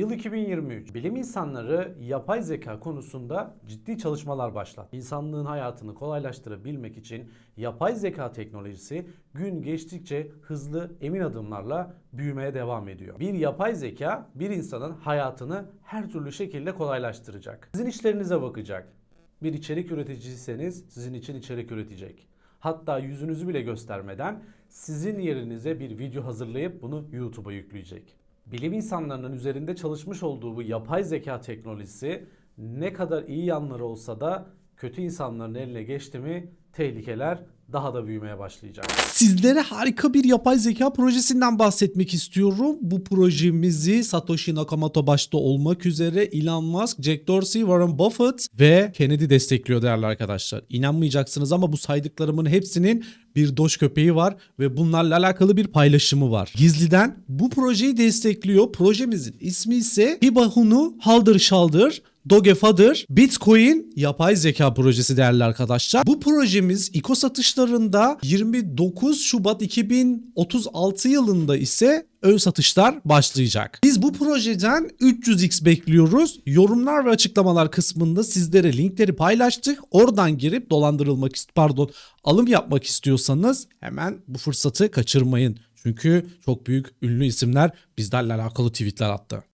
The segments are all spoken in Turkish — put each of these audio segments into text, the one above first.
Yıl 2023. Bilim insanları yapay zeka konusunda ciddi çalışmalar başlattı. İnsanlığın hayatını kolaylaştırabilmek için yapay zeka teknolojisi gün geçtikçe hızlı, emin adımlarla büyümeye devam ediyor. Bir yapay zeka bir insanın hayatını her türlü şekilde kolaylaştıracak. Sizin işlerinize bakacak. Bir içerik üreticiyseniz sizin için içerik üretecek. Hatta yüzünüzü bile göstermeden sizin yerinize bir video hazırlayıp bunu YouTube'a yükleyecek. Bilim insanlarının üzerinde çalışmış olduğu bu yapay zeka teknolojisi ne kadar iyi yanları olsa da kötü insanların eline geçti mi tehlikeler daha da büyümeye başlayacak. Sizlere harika bir yapay zeka projesinden bahsetmek istiyorum. Bu projemizi Satoshi Nakamoto başta olmak üzere Elon Musk, Jack Dorsey, Warren Buffett ve Kennedy destekliyor değerli arkadaşlar. İnanmayacaksınız ama bu saydıklarımın hepsinin bir doş köpeği var ve bunlarla alakalı bir paylaşımı var. Gizliden bu projeyi destekliyor. Projemizin ismi ise Hibahunu Haldır Şaldır Dogefather Bitcoin yapay zeka projesi değerli arkadaşlar. Bu projemiz İko satışlarında 29 Şubat 2036 yılında ise ön satışlar başlayacak. Biz bu projeden 300x bekliyoruz. Yorumlar ve açıklamalar kısmında sizlere linkleri paylaştık. Oradan girip dolandırılmak pardon alım yapmak istiyorsanız hemen bu fırsatı kaçırmayın. Çünkü çok büyük ünlü isimler bizlerle alakalı tweetler attı.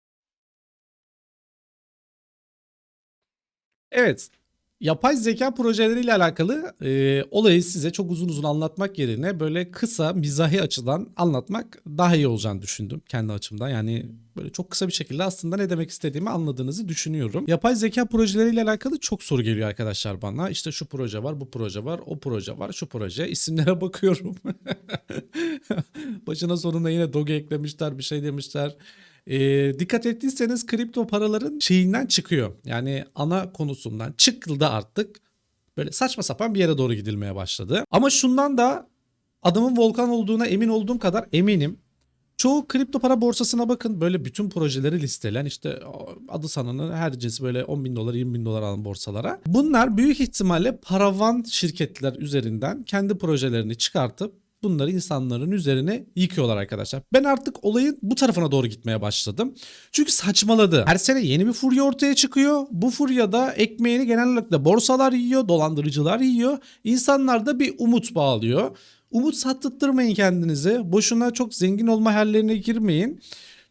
Evet. Yapay zeka projeleriyle alakalı e, olayı size çok uzun uzun anlatmak yerine böyle kısa mizahi açıdan anlatmak daha iyi olacağını düşündüm kendi açımdan. Yani böyle çok kısa bir şekilde aslında ne demek istediğimi anladığınızı düşünüyorum. Yapay zeka projeleriyle alakalı çok soru geliyor arkadaşlar bana. İşte şu proje var, bu proje var, o proje var, şu proje. İsimlere bakıyorum. Başına sonuna yine Doge eklemişler, bir şey demişler. Ee, dikkat ettiyseniz kripto paraların şeyinden çıkıyor. Yani ana konusundan çıkıldı artık. Böyle saçma sapan bir yere doğru gidilmeye başladı. Ama şundan da adamın volkan olduğuna emin olduğum kadar eminim. Çoğu kripto para borsasına bakın böyle bütün projeleri listelen işte adı sananı her cins böyle 10 bin dolar 20 bin dolar alan borsalara. Bunlar büyük ihtimalle paravan şirketler üzerinden kendi projelerini çıkartıp bunları insanların üzerine yıkıyorlar arkadaşlar. Ben artık olayın bu tarafına doğru gitmeye başladım. Çünkü saçmaladı. Her sene yeni bir furya ortaya çıkıyor. Bu furyada ekmeğini genellikle borsalar yiyor, dolandırıcılar yiyor. İnsanlar da bir umut bağlıyor. Umut sattırtmayın kendinize. Boşuna çok zengin olma hayallerine girmeyin.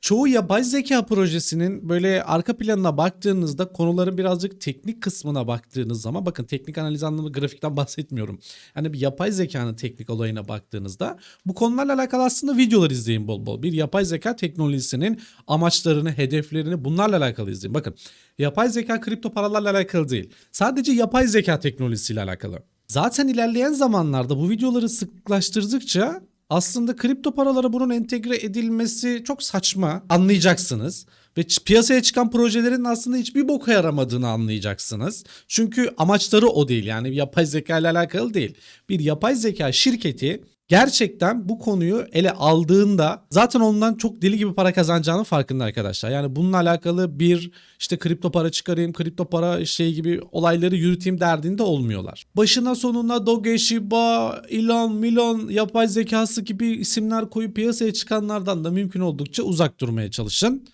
Çoğu yapay zeka projesinin böyle arka planına baktığınızda konuların birazcık teknik kısmına baktığınız zaman bakın teknik analiz anlamı grafikten bahsetmiyorum. Hani bir yapay zekanın teknik olayına baktığınızda bu konularla alakalı aslında videolar izleyin bol bol. Bir yapay zeka teknolojisinin amaçlarını, hedeflerini bunlarla alakalı izleyin. Bakın yapay zeka kripto paralarla alakalı değil. Sadece yapay zeka teknolojisiyle alakalı. Zaten ilerleyen zamanlarda bu videoları sıklaştırdıkça aslında kripto paralara bunun entegre edilmesi çok saçma. Anlayacaksınız. Ve piyasaya çıkan projelerin aslında hiçbir boka yaramadığını anlayacaksınız. Çünkü amaçları o değil. Yani yapay zeka ile alakalı değil. Bir yapay zeka şirketi gerçekten bu konuyu ele aldığında zaten ondan çok deli gibi para kazanacağının farkında arkadaşlar. Yani bununla alakalı bir işte kripto para çıkarayım, kripto para şey gibi olayları yürüteyim derdinde olmuyorlar. Başına sonuna Doge, Shiba, Elon, Milon, yapay zekası gibi isimler koyup piyasaya çıkanlardan da mümkün oldukça uzak durmaya çalışın.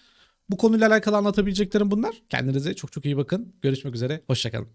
Bu konuyla alakalı anlatabileceklerim bunlar. Kendinize çok çok iyi bakın. Görüşmek üzere. Hoşçakalın.